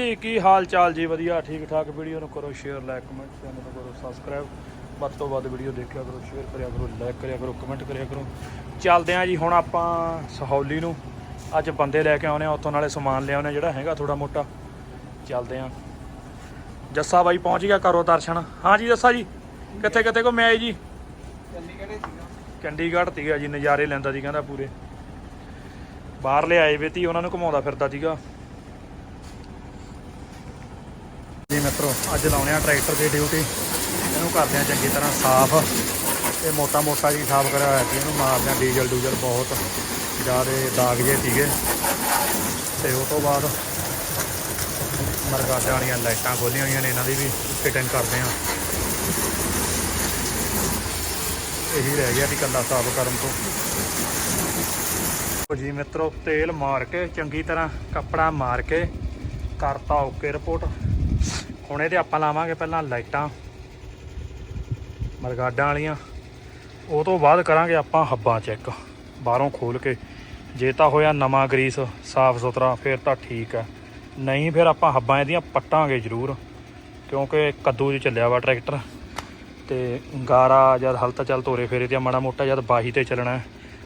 ਜੀ, ਕੀ ਹਾਲ ਚਾਲ ਜੀ? ਵਧੀਆ, ਠੀਕ ਠਾਕ। ਵੀਡੀਓ ਨੂੰ ਕਰੋ ਸ਼ੇਅਰ ਲਾਈਕ ਕਮੈਂਟ ਚੈਨਲ ਨੂੰ ਕਰੋ ਸਬਸਕ੍ਰਾਈਬ ਵੱਧ ਤੋਂ ਵੱਧ ਵੀਡੀਓ ਦੇਖਿਆ ਕਰੋ ਸ਼ੇਅਰ ਕਰਿਆ ਕਰੋ ਲਾਈਕ ਕਰਿਆ ਕਰੋ ਕਮੈਂਟ ਕਰਿਆ ਕਰੋ। ਚੱਲਦੇ ਆਂ ਜੀ, ਹੁਣ ਆਪਾਂ ਸਹੌਲੀ ਨੂੰ। ਅੱਜ ਬੰਦੇ ਲੈ ਕੇ ਆਉਨੇ ਆ, ਉੱਥੋਂ ਨਾਲੇ ਸਮਾਨ ਲਿਆਉਨੇ ਜਿਹੜਾ ਹੈਗਾ ਥੋੜਾ ਮੋਟਾ। ਚੱਲਦੇ ਆਂ। ਜੱਸਾ ਬਾਈ ਪਹੁੰਚ ਗਿਆ ਕਰੋ ਦਰਸ਼ਨ। ਹਾਂ ਜੀ, ਜੱਸਾ ਜੀ, ਕਿੱਥੇ ਕਿੱਥੇ ਘੁੰਮੇ ਆਏ ਜੀ? ਚੰਡੀਗੜ੍ਹ ਸੀਗਾ। ਜੀ, ਨਜ਼ਾਰੇ ਲੈਂਦਾ ਸੀ ਕਹਿੰਦਾ ਪੂਰੇ। ਬਾਹਰ ਲਿਆਏ ਵੇ ਤੀ, ਉਹਨਾਂ ਨੂੰ ਘੁਮਾਉਂਦਾ ਫਿਰਦਾ ਸੀਗਾ। ਜੀ ਮਿੱਤਰੋ, ਅੱਜ ਲਾਉਣੇ ਆ ਟਰੈਕਟਰ ਦੀ ਡਿਊਟੀ ਇਹਨੂੰ ਕਰਦੇ ਆ ਚੰਗੀ ਤਰ੍ਹਾਂ ਸਾਫ਼। ਇਹ ਮੋਟਾ ਮੋਟਾ ਜੀ ਸਾਫ਼ ਕਰਿਆ ਹੋਇਆ ਸੀ, ਇਹਨੂੰ ਮਾਰਦੇ ਆ ਡੀਜ਼ਲ ਡੂਜ਼ਲ ਬਹੁਤ। ਜ਼ਿਆਦਾ ਦਾਗ ਜੇ ਸੀਗੇ। ਤੇ ਉਹ ਤੋਂ ਬਾਅਦ ਮਰਗਾਟਾਂ ਵਾਲੀਆਂ ਲਾਈਟਾਂ ਖੋਲੀਆਂ ਹੋਈਆਂ ਨੇ, ਇਹਨਾਂ ਦੀ ਵੀ ਫਿਟਿੰਗ ਕਰਦੇ ਆ। ਇਹੀ ਰਹਿ ਗਿਆ ਵੀ ਕੱਲਾ ਸਾਫ਼ ਕਰਨ ਤੋਂ। ਜੀ ਮਿੱਤਰੋ, ਤੇਲ ਮਾਰ ਕੇ ਚੰਗੀ ਤਰ੍ਹਾਂ ਕੱਪੜਾ ਮਾਰ ਕੇ ਕਰਤਾ ਓਕੇ ਰਿਪੋਰਟ। ਹੁਣ ਇਹਦੇ ਆਪਾਂ ਲਾਵਾਂਗੇ ਪਹਿਲਾਂ ਲਾਈਟਾਂ, ਮਰਗਾਡਾਂ ਵਾਲੀਆਂ। ਉਹ ਤੋਂ ਬਾਅਦ ਕਰਾਂਗੇ ਆਪਾਂ ਹੱਬਾਂ ਚੈੱਕ, ਬਾਹਰੋਂ ਖੋਲ ਕੇ। ਜੇ ਤਾਂ ਹੋਇਆ ਨਵਾਂ ਗਰੀਸ, ਸਾਫ਼ ਸੁਥਰਾ, ਫਿਰ ਤਾਂ ਠੀਕ ਹੈ। ਨਹੀਂ ਫਿਰ ਆਪਾਂ ਹੱਬਾਂ ਇਹਦੀਆਂ ਪੱਟਾਂਗੇ ਜ਼ਰੂਰ, ਕਿਉਂਕਿ ਕੱਦੂ 'ਚ ਚੱਲਿਆ ਵਾ ਟਰੈਕਟਰ। ਤੇ ਗਾਰਾ ਜਦ ਹਲਤਾ ਚੱਲ ਤੋਰੇ, ਫੇਰੇ ਤੇ ਮਾੜਾ ਮੋਟਾ ਜਦ ਬਾਹੀ ਤੇ ਚੱਲਣਾ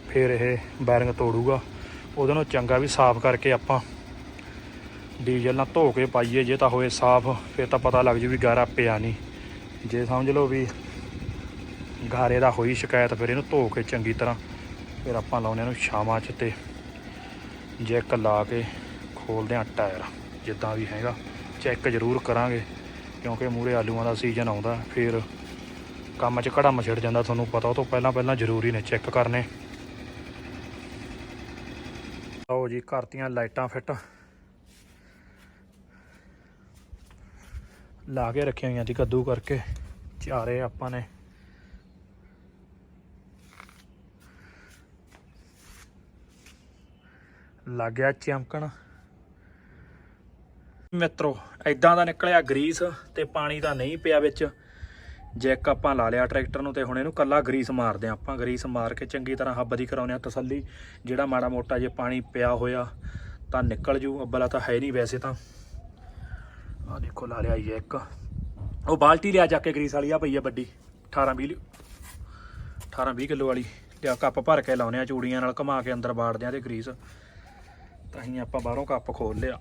ਫਿਰ ਇਹ ਬੈਰਿੰਗ ਤੋੜੂਗਾ। ਉਹਦੇ ਨੂੰ ਚੰਗਾ ਵੀ ਸਾਫ਼ ਕਰਕੇ ਆਪਾਂ ਡੀਜ਼ਲ ਨਾਲ ਧੋ ਕੇ ਪਾਈਏ, ਜੇ ਤਾਂ ਹੋਏ ਸਾਫ਼, ਫਿਰ ਤਾਂ ਪਤਾ ਲੱਗ ਜੂ ਵੀ ਗਾਰਾ ਪਿਆ ਨਹੀਂ। ਜੇ ਸਮਝ ਲਓ ਵੀ ਗਾਰੇ ਦਾ ਹੋਈ ਸ਼ਿਕਾਇਤ, ਫਿਰ ਇਹਨੂੰ ਧੋ ਕੇ ਚੰਗੀ ਤਰ੍ਹਾਂ ਫਿਰ ਆਪਾਂ ਲਾਉਣੇ ਇਹਨੂੰ ਛਾਵਾਂ 'ਚ ਤੇ ਜੈਕ ਲਾ ਕੇ ਖੋਲਦੇ ਹਾਂ ਟਾਇਰ, ਜਿੱਦਾਂ ਵੀ ਹੈਗਾ। ਚੈੱਕ ਜ਼ਰੂਰ ਕਰਾਂਗੇ, ਕਿਉਂਕਿ ਮੂਰੇ ਆਲੂਆਂ ਦਾ ਸੀਜ਼ਨ ਆਉਂਦਾ, ਫਿਰ ਕੰਮ 'ਚ ਘੜਾ ਮਛੜ ਜਾਂਦਾ, ਤੁਹਾਨੂੰ ਪਤਾ ਉਹ ਤੋਂ ਪਹਿਲਾਂ ਪਹਿਲਾਂ ਜ਼ਰੂਰੀ ਨੇ ਚੈੱਕ ਕਰਨੇ। ਲਓ ਜੀ, ਕਰਤੀਆਂ ਲਾਈਟਾਂ ਫਿੱਟ। ਲਾ ਕੇ ਰੱਖੀਆਂ ਹੋਈਆਂ ਸੀ ਕੱਦੂ ਕਰਕੇ। ਚਾਰੇ ਆਪਾਂ ਨੇ। ਲੱਗ ਗਿਆ ਚਮਕਣ। ਮਿੱਤਰੋ ਐਦਾਂ ਦਾ ਨਿਕਲਿਆ ਗਰੀਸ ਤੇ ਪਾਣੀ ਤਾਂ ਨਹੀਂ ਪਿਆ ਵਿੱਚ। ਜੈਕ ਆਪਾਂ ਲਾ ਲਿਆ ਟਰੈਕਟਰ ਨੂੰ ਤੇ ਹੁਣ ਇਹਨੂੰ ਕੱਲਾ ਗਰੀਸ ਮਾਰਦੇ ਹਾਂ। ਆਪਾਂ ਗਰੀਸ ਮਾਰ ਕੇ ਚੰਗੀ ਤਰ੍ਹਾਂ ਹੱਬ ਦੀ ਕਰਾਉਂਦੇ ਆ ਤਸੱਲੀ। ਜਿਹੜਾ ਮਾੜਾ ਮੋਟਾ ਜੇ ਪਾਣੀ ਪਿਆ ਹੋਇਆ ਤਾਂ ਨਿਕਲ ਜੂ। ਅੱਬਲਾ ਤਾਂ ਹੈ ਨਹੀਂ ਵੈਸੇ ਤਾਂ। ਆ ਦੇਖੋ, ਲਾ ਲਿਆ ਇੱਕ। ਉਹ ਬਾਲਟੀ ਲਿਆ ਜਾ ਕੇ ਗਰੀਸ ਵਾਲੀ ਆ ਪਈ ਆ ਵੱਡੀ 18 20 18 20 ਕਿਲੋ ਵਾਲੀ। ਲਿਆ ਕੱਪ ਭਰ ਕੇ ਲਾਉਨੇ ਆ ਚੂੜੀਆਂ ਨਾਲ, ਘੁਮਾ ਕੇ ਅੰਦਰ ਬਾੜਦੇ ਆ ਤੇ ਗਰੀਸ। ਤਾਂ ਹੀ ਆਪਾਂ ਬਾਹਰੋਂ ਕੱਪ ਖੋਲ ਲਿਆ।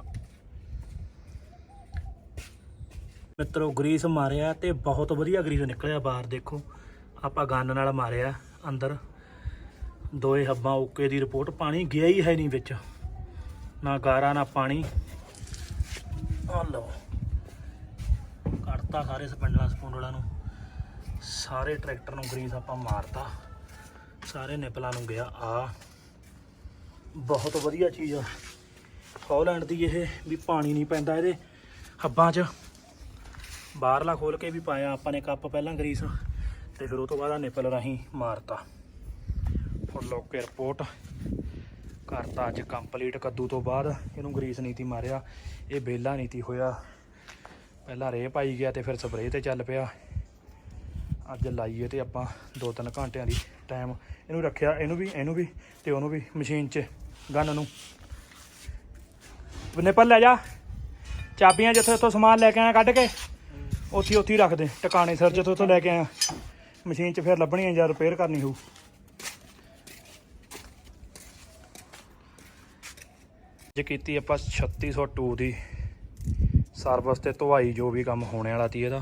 ਮਿੱਤਰੋ, ਗਰੀਸ ਮਾਰਿਆ ਤੇ ਬਹੁਤ ਵਧੀਆ ਗਰੀਸ ਨਿਕਲਿਆ ਬਾਹਰ, ਦੇਖੋ। ਆਪਾਂ ਗੰਨ ਨਾਲ ਮਾਰਿਆ ਅੰਦਰ। ਦੋਏ ਹੱਬਾਂ ਓਕੇ ਦੀ ਰਿਪੋਰਟ, ਪਾਣੀ ਗਿਆ ਹੀ ਹੈ ਨਹੀਂ ਵਿੱਚ। ਨਾ ਗਾਰਾ, ਨਾ ਪਾਣੀ। ਆ ਲਓ। ਕੱਢਤਾ ਸਾਰੇ ਸਪੰਡਲਾਂ ਸਪੁੰਡਲਾਂ ਨੂੰ। ਸਾਰੇ ਟਰੈਕਟਰ ਨੂੰ ਗਰੀਸ ਆਪਾਂ ਮਾਰਤਾ। ਸਾਰੇ ਨਿਪਲਾਂ ਨੂੰ ਗਿਆ, ਆ। ਬਹੁਤ ਵਧੀਆ ਚੀਜ਼ ਆ। ਹੌਲੈਂਡ ਦੀ ਇਹ ਵੀ ਪਾਣੀ ਨਹੀਂ ਪੈਂਦਾ ਇਹਦੇ ਹੱਬਾਂ 'ਚ। ਬਾਹਰਲਾ ਖੋਲ ਕੇ ਵੀ ਪਾਇਆ, ਆਪਾਂ ਨੇ ਕੱਪ ਪਹਿਲਾਂ ਗਰੀਸ। ਤੇ ਫਿਰ ਉਹ ਤੋਂ ਬਾਅਦ ਆ ਨਿਪਲ ਰਾਹੀਂ ਮਾਰਤਾ। ਹੁਣ ਲੋਕ 에ਅਰਪੋਰਟ ਕਰਤਾ ਅੱਜ ਕੰਪਲੀਟ ਕੱਦੂ ਤੋਂ ਬਾਅਦ ਇਹਨੂੰ ਗਰੀਸ ਨੀਤੀ ਮਾਰਿਆ। ਇਹ ਬੇਲਾ ਨੀਤੀ ਹੋਇਆ। ਪਹਿਲਾਂ ਰੇ ਪਾਈ ਗਿਆ ਤੇ ਫਿਰ ਸਪਰੇਅ ਤੇ ਚੱਲ ਪਿਆ। ਅੱਜ ਲਾਈਏ ਤੇ ਆਪਾਂ 2-3 ਘੰਟਿਆਂ ਦੀ ਟਾਈਮ ਇਹਨੂੰ ਰੱਖਿਆ, ਇਹਨੂੰ ਵੀ ਇਹਨੂੰ ਵੀ ਤੇ ਉਹਨੂੰ ਵੀ ਮਸ਼ੀਨ 'ਚ ਗਨ ਨੂੰ। ਨਿਪਲ ਲੈ ਜਾ। ਚਾਬੀਆਂ ਜਿੱਥੋਂ ਉੱਥੋਂ ਸਮਾਨ ਲੈ ਕੇ ਆਇਆ ਕੱਢ ਕੇ, ਉੱਥੇ ਉੱਥੇ ਹੀ ਰੱਖ ਦੇ। ਟਿਕਾਣੇ ਸਿਰ ਜਿੱਥੋਂ ਉੱਥੋਂ ਲੈ ਕੇ ਆਇਆ। ਮਸ਼ੀਨ 'ਚ ਫਿਰ ਲੱਭਣੀ ਹੈ ਜਾਂ ਰਿਪੇਅਰ ਕਰਨੀ ਹੋਊ। ਜੇ ਕੀਤੀ ਆਪਾਂ 3602 ਦੀ ਸਰਵਿਸ ਤੇ ਧੁਆਈ ਜੋ ਵੀ ਕੰਮ ਹੋਣੇ ਵਾਲਾ ਤੀ ਇਹਦਾ,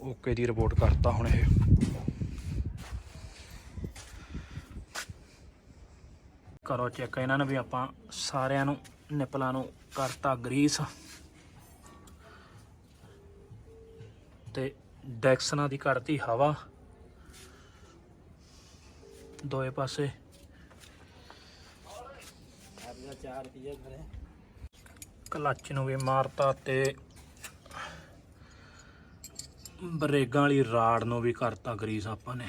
ਓਕੇ ਦੀ ਰਿਪੋਰਟ ਕਰਤਾ ਹੁਣ ਇਹ। ਕਰੋ ਚੈੱਕ ਇਹਨਾਂ ਨੂੰ ਵੀ ਆਪਾਂ ਸਾਰਿਆਂ ਨੂੰ, ਨਿਪਲਾਂ ਨੂੰ ਕਰਤਾ ਗਰੀਸ। ਤੇ ਡੈਕਸਨਾਂ ਦੀ ਕਰਤੀ ਹਵਾ। ਦੋਏ ਪਾਸੇ। ਕਲੱਚ ਨੂੰ ਵੀ ਮਾਰਤਾ ਤੇ ਬਰੇਗਾਂ ਵਾਲੀ ਰਾੜ ਨੂੰ ਵੀ ਕਰਤਾ ਗਰੀਸ ਆਪਾਂ ਨੇ।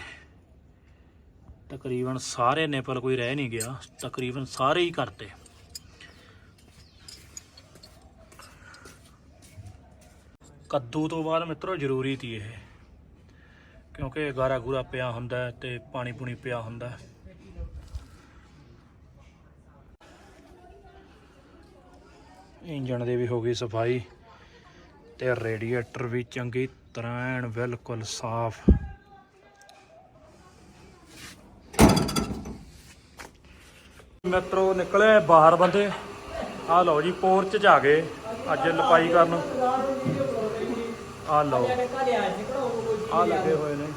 ਤਕਰੀਬਨ ਸਾਰੇ ਨਿਪਲ ਕੋਈ ਰਹਿ ਨਹੀਂ ਗਿਆ, ਤਕਰੀਬਨ ਸਾਰੇ ਹੀ ਕਰਤੇ। ਕੱਦੂ ਤੋਂ ਬਾਅਦ ਮਿੱਤਰੋ ਜ਼ਰੂਰੀ ਸੀ ਇਹ, ਕਿਉਂਕਿ ਗਾਰਾ ਗੂਰਾ ਪਿਆ ਹੁੰਦਾ ਹੈ ਤੇ ਪਾਣੀ ਪੂਣੀ ਪਿਆ ਹੁੰਦਾ। ਇੰਜਣ ਦੇ ਵੀ ਹੋ ਗਈ ਸਫ਼ਾਈ ਤੇ ਰੇਡੀਏਟਰ ਵੀ ਚੰਗੀ ਤਰ੍ਹਾਂ ਬਿਲਕੁਲ ਸਾਫ਼। ਮੈਟਰੋ ਨਿਕਲੇ ਬਾਹਰ ਬੰਦੇ। ਆ ਲਓ ਜੀ, ਪੋਰਚ ਚ ਆ ਗਏ ਅੱਜ ਲਪਾਈ ਕਰਨ। ਆ ਲਓ। ਆ ਲੱਗੇ ਹੋਏ ਨੇ।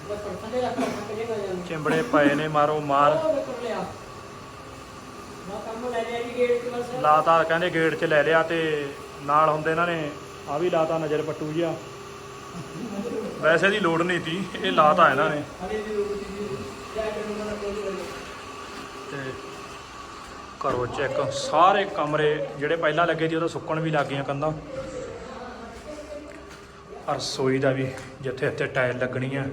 ਚਿੰਬੜੇ ਪਏ ਨੇ, ਮਾਰੋ ਮਾਰ। ਲਾਤਾ ਕਹਿੰਦੇ ਗੇਟ 'ਚ ਲੈ ਲਿਆ ਤੇ ਨਾਲ ਹੁੰਦੇ ਇਹਨਾਂ ਨੇ ਆ ਵੀ ਲਾਤਾ ਨਜ਼ਰ ਪੱਟੂ ਜਿਹਾ। ਵੈਸੇ ਦੀ ਲੋੜ ਨਹੀਂ ਤੀ, ਇਹ ਲਾਤਾ ਇਹਨਾਂ ਨੇ। ਤੇ ਕਰੋ ਚੈੱਕ, ਸਾਰੇ ਕਮਰੇ ਜਿਹੜੇ ਪਹਿਲਾਂ ਲੱਗੇ ਸੀ ਉਹਦਾ ਸੁੱਕਣ ਵੀ ਲੱਗ ਗਈਆਂ ਕੰਧਾਂ। ਰਸੋਈ ਦਾ ਵੀ ਜਿੱਥੇ ਇੱਥੇ ਟਾਇਲ ਲੱਗਣੀ ਆ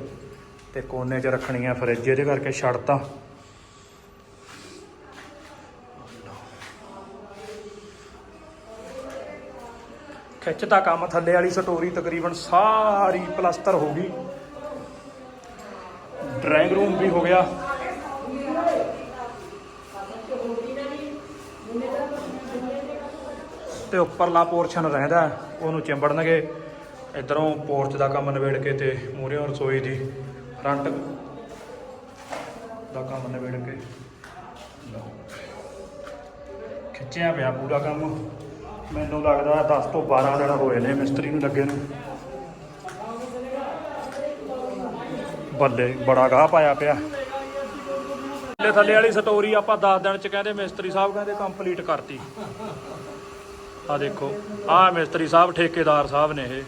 ਤੇ ਕੋਨੇ 'ਚ ਰੱਖਣੀ ਆ ਫਰਿੱਜ ਇਹਦੇ ਕਰਕੇ ਛੱਡਤਾ। ਖਿੱਚਦਾ ਕੰਮ ਥੱਲੇ ਵਾਲੀ ਸਟੋਰੀ ਤਕਰੀਬਨ ਸਾਰੀ ਪਲਸਤਰ ਹੋ ਗਈ। ਡਰਾਇੰਗ ਰੂਮ ਵੀ ਹੋ ਗਿਆ। ਤੇ ਉੱਪਰਲਾ ਪੋਰਸ਼ਨ ਰਹਿੰਦਾ, ਉਹਨੂੰ ਚਿੰਬੜਨਗੇ। ਇਧਰੋਂ ਪੋਰਚ ਦਾ ਕੰਮ ਨਿਬੇੜ ਕੇ ਤੇ ਮੂਹਰੇ ਰਸੋਈ ਦੀ ਫਰੰਟ ਦਾ ਕੰਮ ਨਿਬੇੜ ਕੇ। ਖਿੱਚਿਆ ਪਿਆ ਪੂਰਾ ਕੰਮ। ਮੈਨੂੰ ਲੱਗਦਾ 10 ਤੋਂ 12 ਦਿਨ ਹੋਏ ਨੇ, ਮਿਸਤਰੀ ਨੂੰ ਲੱਗੇ ਨੂੰ। ਬੱਲੇ, ਬੜਾ ਗਾਹ ਪਾਇਆ ਪਿਆ। ਥੱਲੇ ਥੱਲੇ ਵਾਲੀ ਸਟੋਰੀ ਆਪਾਂ 10 ਦਿਨ ਚ ਕਹਿੰਦੇ ਮਿਸਤਰੀ ਸਾਹਿਬ ਕਹਿੰਦੇ ਕੰਪਲੀਟ ਕਰਤੀ। ਆ ਦੇਖੋ ਆ ਮਿਸਤਰੀ ਸਾਹਿਬ ਠੇਕੇਦਾਰ ਸਾਹਿਬ ਨੇ ਇਹ।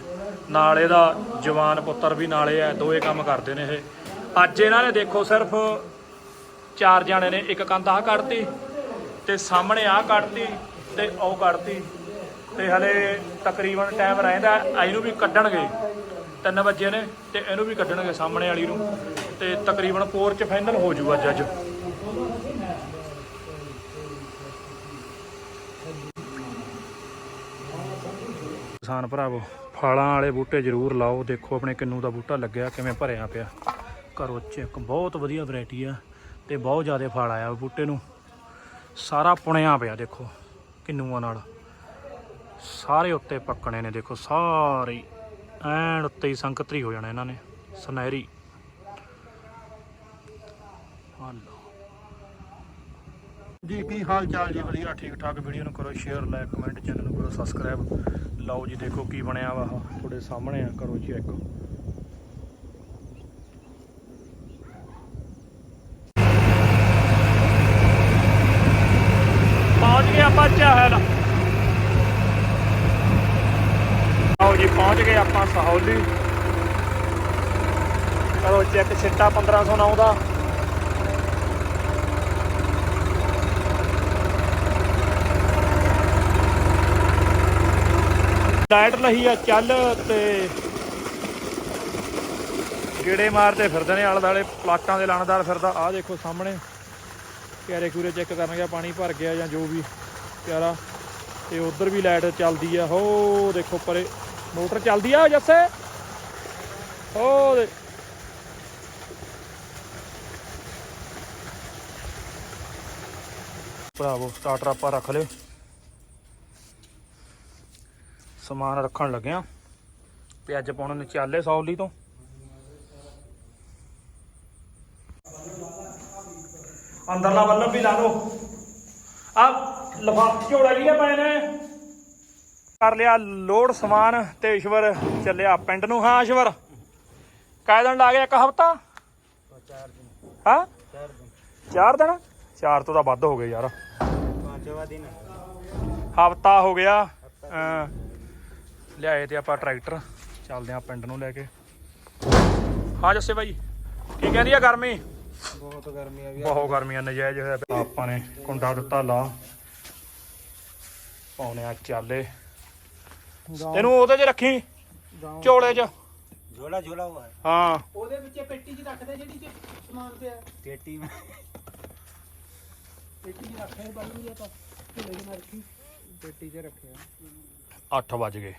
ਨਾਲ ਇਹਦਾ ਜਵਾਨ ਪੁੱਤਰ ਵੀ ਨਾਲੇ ਆ ਦੋਏ ਕੰਮ ਕਰਦੇ ਨੇ ਇਹ। ਅੱਜ ਇਹਨਾਂ ਨੇ ਦੇਖੋ ਸਿਰਫ ਚਾਰ ਜਾਣੇ ਨੇ, ਇੱਕ ਕੰਧ ਆਹ ਕੱਢਤੀ ਤੇ ਸਾਹਮਣੇ ਆਹ ਕੱਢਤੀ ਤੇ ਉਹ ਕੱਢਤੀ। ਤੇ ਹਲੇ ਤਕਰੀਬਨ ਟਾਈਮ ਰਹਿੰਦਾ ਆ ਇਹਨੂੰ ਵੀ ਕੱਢਣਗੇ। 3 ਵਜੇ ਨੇ ਤੇ ਇਹਨੂੰ ਵੀ ਕੱਢਣਗੇ ਸਾਹਮਣੇ ਵਾਲੀ ਨੂੰ। ਤੇ ਤਕਰੀਬਨ ਪੋਰਚ ਫਾਈਨਲ ਹੋ ਜੂਗਾ ਅੱਜ ਕਿਸਾਨ ਭਰਾਵੋ, ਫਲਾਂ ਵਾਲੇ ਬੂਟੇ ਜ਼ਰੂਰ ਲਾਓ। ਦੇਖੋ ਆਪਣੇ ਕਿੰਨੂ ਦਾ ਬੂਟਾ ਲੱਗਿਆ, ਕਿਵੇਂ ਭਰਿਆ ਪਿਆ। ਕਰੋ ਚੈੱਕ, ਬਹੁਤ ਵਧੀਆ ਵੈਰਾਈਟੀ ਆ ਤੇ ਬਹੁਤ ਜ਼ਿਆਦਾ ਫਲ ਆਇਆ ਬੂਟੇ ਨੂੰ। ਸਾਰਾ ਪੁਣਿਆ ਪਿਆ, ਦੇਖੋ, ਕਿੰਨੂਆਂ ਨਾਲ। ਸਾਰੇ ਉੱਤੇ ਪੱਕਣੇ ਨੇ, ਦੇਖੋ ਸਾਰੇ ਹੀ। ਐਨ ਉੱਤੇ ਹੀ ਸੰਕਤਰੀ ਹੋ ਜਾਣਾ ਇਹਨਾਂ ਨੇ, ਸੁਨਹਿਰੀ। ਆ ਜੀ, ਕੀ ਹਾਲ ਚਾਲ ਜੀ? ਵਧੀਆ ਠੀਕ ਠਾਕ ਵੀਡੀਓ ਨੂੰ ਕਰੋ ਸ਼ੇਅਰ, ਲਾਈਕ, ਕਮੈਂਟ, ਚੈਨਲ ਨੂੰ ਕਰੋ ਸਬਸਕ੍ਰਾਈਬ। ਲਓ ਜੀ, ਦੇਖੋ ਕੀ ਬਣਿਆ ਵਾ ਆਹ ਤੁਹਾਡੇ ਸਾਹਮਣੇ ਆ। ਕਰੋ ਚੈੱਕ ਪਹੁੰਚ ਗਏ ਆਪਾਂ ਚਾਹਲ ਆਓ ਜੀ ਪਹੁੰਚ ਗਏ ਆਪਾਂ ਸਹੌਲੀ ਕਰੋ ਚੈੱਕ ਛਿੱਟਾ 1509 ਦਾ। ਲਾਈਟ ਲਹੀ ਆ ਚੱਲ ਤੇ ਗੇੜੇ ਮਾਰਦੇ ਫਿਰਦੇ ਨੇ ਆਲੇ ਦਾਲੇ ਪਲਾਟਾਂ ਦੇ ਲਾਣਦਾਰ ਫਿਰਦਾ। ਆਹ ਦੇਖੋ ਸਾਹਮਣੇ, ਕਿਆਰੇ ਕੂਰੇ ਚੈੱਕ ਕਰਨ ਗਿਆ, ਪਾਣੀ ਭਰ ਗਿਆ ਜਾਂ ਜੋ ਵੀ ਪਿਆਰਾ। ਤੇ ਉਧਰ ਵੀ ਲਾਈਟ ਚੱਲਦੀ ਆ। ਹੋ ਦੇਖੋ ਪਰੇ। ਮੋਟਰ ਚੱਲਦੀ ਆ, ਜੱਸੇ। ਹੋ ਭਰਾਵੋ ਸਟਾਰਟਰ ਆਪਾਂ ਰੱਖ ਲਿਓ ਸਮਾਨ ਰੱਖਣ ਲੱਗਿਆ ਪਿਆਜ਼ ਪਾਉਣ ਨੂੰ ਚਾਲੇ ਸੌਲੀ ਤੋਂ। ਅੰਦਰਲਾ ਬੱਲਬ ਵੀ ਲਾ ਲਓ। ਆ ਲਫਾਫ ਝੋੜਾ ਲਿਆ ਪਏ ਨੇ ਕਰ ਲਿਆ ਲੋੜ ਸਮਾਨ ਤੇ ਈਸ਼ਵਰ ਚੱਲਿਆ ਪਿੰਡ ਨੂੰ। ਹਾਂ ਈਸ਼ਵਰ ਕਾਇਦਨ ਲਾ ਗਿਆ ਇੱਕ ਹਫਤਾ? ਹਾਂ? 4 ਦਿਨ। 4 ਤੋਂ ਤਾਂ ਵੱਧ ਹੋ ਗਏ ਯਾਰ। ਪੰਜਵਾ ਦਿਨ। ਹਫਤਾ ਗਿਆ। ਲਿਆਏ ਤੇ ਆਪਾਂ ਟਰੈਕਟਰ। ਚੱਲਦੇ ਆ ਪਿੰਡ ਨੂੰ ਲੈ ਕੇ। ਹਾਂ ਜੱਸੇ ਬਾਈ ਕੀ ਕਹਿੰਦੀ ਆ ਗਰਮੀ? ਬਹੁਤ ਗਰਮੀ ਆ ਵੀ। ਬਹੁਤ ਗਰਮੀ ਆ ਨਜਾਇਜ਼ ਹੋਇਆ ਆਪਾਂ ਨੇ ਕੁੰਡਾ ਦਿੱਤਾ ਲਾ। ਪਾਉਣੇ ਆ ਚਾਲੇ। ਇਹਨੂੰ ਉਹਦੇ 'ਚ ਰੱਖੀ ਝੋਲੇ 'ਚ। ਝੋਲਾ ਝੋਲਾ ਹੋਇਆ ਹਾਂ। ਉਹਦੇ ਵਿੱਚ ਪੇਟੀ 'ਚ ਰੱਖਦੇ ਜਿਹੜੀ ਚ ਸਮਾਨ ਪਿਆ। ਪੇਟੀ ਪੇਟੀ 'ਚ ਰੱਖਿਆ ਬਾਲੂ ਜਾਂ ਤਾਂ ਝੋਲੇ 'ਚ ਨਾ ਰੱਖੀ। ਪੇਟੀ 'ਚ ਰੱਖਿਆ। 8 ਵਜ ਗਏ।